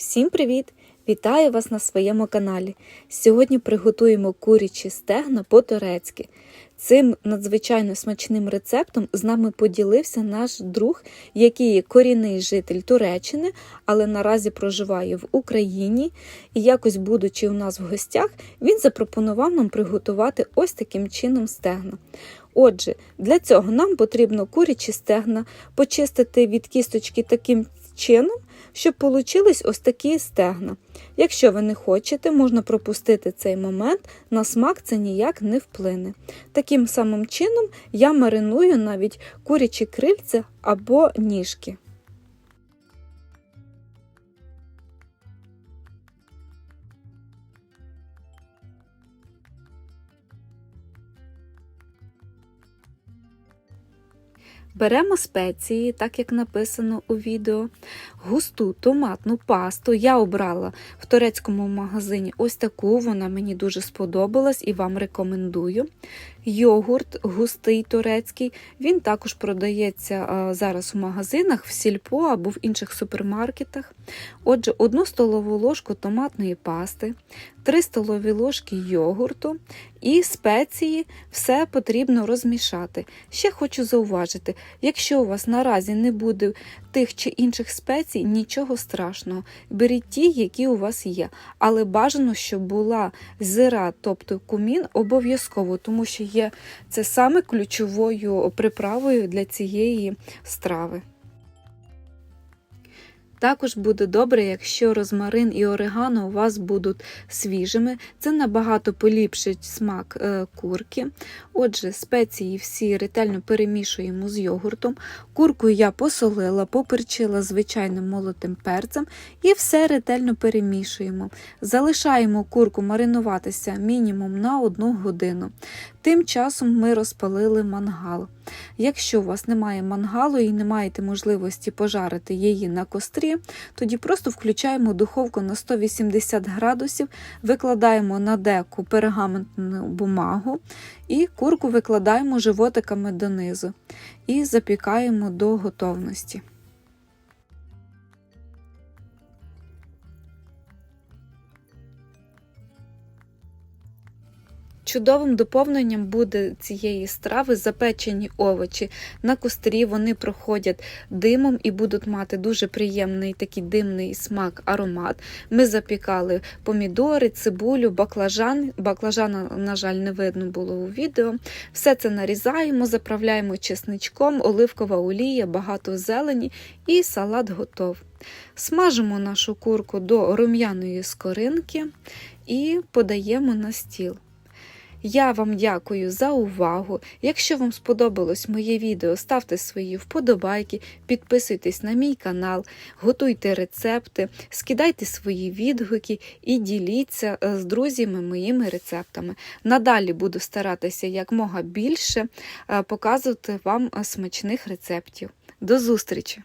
Всім привіт! Вітаю вас на своєму каналі. Сьогодні приготуємо курячі стегна по-турецьки. Цим надзвичайно смачним рецептом з нами поділився наш друг, який є корінний житель Туреччини, але наразі проживає в Україні. І якось, будучи у нас в гостях, він запропонував нам приготувати ось таким чином стегна. Отже, для цього нам потрібно курячі стегна почистити від кісточки таким чином, щоб получились ось такі стегна. Якщо ви не хочете, можна пропустити цей момент, на смак це ніяк не вплине. Таким самим чином я мариную навіть курячі крильця або ніжки. Беремо спеції, так як написано у відео, густу томатну пасту. Я обрала в турецькому магазині ось таку, вона мені дуже сподобалась і вам рекомендую. Йогурт густий турецький, він також продається зараз у магазинах, в сільпо або в інших супермаркетах. Отже, одну столову ложку томатної пасти, 3 столові ложки йогурту і спеції, все потрібно розмішати. Ще хочу зауважити, якщо у вас наразі не буде тих чи інших спецій, нічого страшного. Беріть ті, які у вас є. Але бажано, щоб була зира, тобто кумін, обов'язково, тому що є це саме ключовою приправою для цієї страви. Також буде добре, якщо розмарин і орегано у вас будуть свіжими. Це набагато поліпшить смак е, курки. Отже, спеції всі ретельно перемішуємо з йогуртом. Курку я посолила, поперчила звичайним молотим перцем і все ретельно перемішуємо. Залишаємо курку маринуватися мінімум на 1 годину. Тим часом ми розпалили мангал. Якщо у вас немає мангалу і не маєте можливості пожарити її на кострі, тоді просто включаємо духовку на 180 градусів, викладаємо на деку пергаментну бумагу і курку викладаємо животиками донизу і запікаємо до готовності. Чудовим доповненням буде цієї страви запечені овочі. На кострі вони проходять димом і будуть мати дуже приємний такий димний смак, аромат. Ми запікали помідори, цибулю, баклажан. Баклажана, на жаль, не видно було у відео. Все це нарізаємо, заправляємо чесничком, оливкова олія, багато зелені і салат готов. Смажимо нашу курку до рум'яної скоринки і подаємо на стіл. Я вам дякую за увагу. Якщо вам сподобалось моє відео, ставте свої вподобайки, підписуйтесь на мій канал, готуйте рецепти, скидайте свої відгуки і діліться з друзями моїми рецептами. Надалі буду старатися якмога більше показувати вам смачних рецептів. До зустрічі!